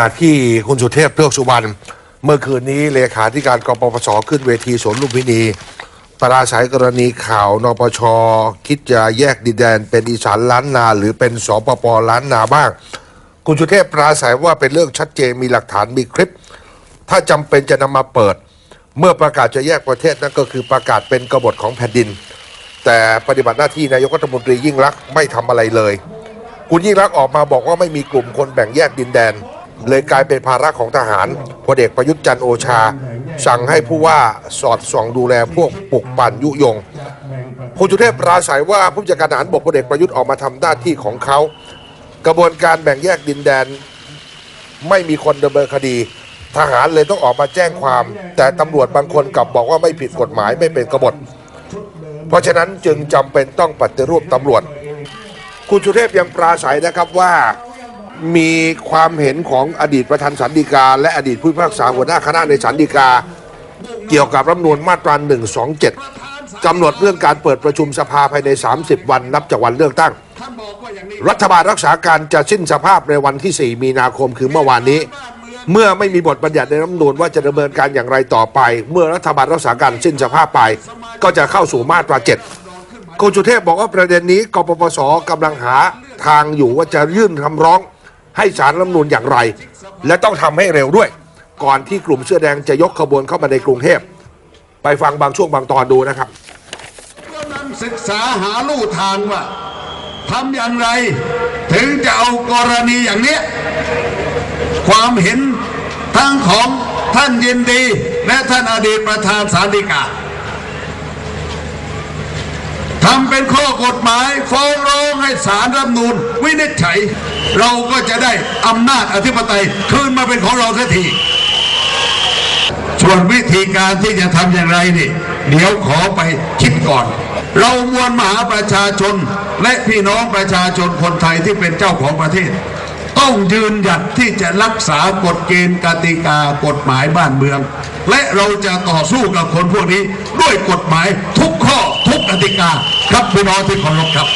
ณะที่คุณสุเทพเทือกสุวรรณเมื่อคืนนี้เลขาธิการกปปสขึ้นเวทีสวนลุมพินีปราศัยกรณีข่าวนปช คิดจะแยกดินแดนเป็นอีสานล้านนา หรือเป็นสปปล้านนาบ้าง คุณสุเทพปราศัยว่าเป็นเรื่องชัดเจนมีหลักฐานมีคลิป ถ้าจำเป็นจะนำมาเปิด เมื่อประกาศจะแยกประเทศนั่นก็คือประกาศเป็นกบฏของแผ่นดิน แต่ปฏิบัติหน้าที่นายกรัฐมนตรียิ่งรักษณ์ไม่ทำอะไรเลย คุณยิ่งรักษณ์ออกมาบอกว่าไม่มีกลุ่มคนแบ่งแยกดินแดน เลยกลายเป็นภาระของทหารพลเอกประยุทธ์จันโอชา สั่งให้ผู้ว่าสอดส่องดูแลพวกปลุกปั่นยุยงคุณสุเทพปราศัยว่าผู้จัดการทหารบกพลเอกประยุทธ์ออกมาทำหน้าที่ของเขา กระบวนการแบ่งแยกดินแดน ไม่มีคนดำเนินคดี ทหารเลยต้องออกมาแจ้งความ แต่ตำรวจบางคนกลับบอกว่าไม่ผิดกฎหมายไม่เป็นกบฏเพราะฉะนั้นจึงจำเป็นต้องปฏิรูปตำรวจ คุณสุเทพยังปราศัยนะครับว่า มีความเห็นของอดีตประธานสันติกา และอดีตผู้พิพากษาหัวหน้าคณะในสันติกา เกี่ยวกับรัฐธรรมนูญมาตรา 127 กำหนดเรื่องการเปิดประชุมสภาภายใน 30 วันนับจากวันเลือกตั้ง รัฐบาลรักษาการจะสิ้นสภาพในวันที่ 4 มีนาคมคือเมื่อวานนี้ เมื่อไม่มีบทบัญญัติในรัฐธรรมนูญว่าจะดำเนินการอย่างไรต่อไป เมื่อรัฐบาลรักษาการสิ้นสภาพไป ก็จะเข้าสู่มาตรา 7คุณสุเทพบอกว่าประเด็นนี้กปปสกำลังหาทางอยู่ว่าจะยื่นคำร้อง ให้สารรัฐมนูญอย่างไร และต้องทำให้เร็วด้วย ก่อนที่กลุ่มเสื้อแดงจะยกขบวนเข้ามาในกรุงเทพ ไปฟังบางช่วงบางตอนดูนะครับกำลังศึกษาหาลู่ทางว่าทำอย่างไร ถึงจะเอากรณีอย่างเนี้ยความเห็นทั้งของท่านยินดี และท่านอดีตประธานสารดีกา ทำเป็นข้อกฎหมาย ฟ้องร้องให้สารรัฐนูนวินิจฉัย เราก็จะได้อำนาจอธิปไตยคืนมาเป็นของเราสักทีส่วนวิธีการที่จะทำอย่างไรนี่เดี๋ยวขอไปคิดก่อน เรามวลมหาประชาชนและพี่น้องประชาชนคนไทยที่เป็นเจ้าของประเทศ ต้องยืนหยัดที่จะรักษากฎเกณฑ์กติกากฎหมายบ้านเมือง และเราจะต่อสู้กับคนพวกนี้ด้วยกฎหมายทุกข้อทุกกติกาครับพี่น้องที่เคารพครับ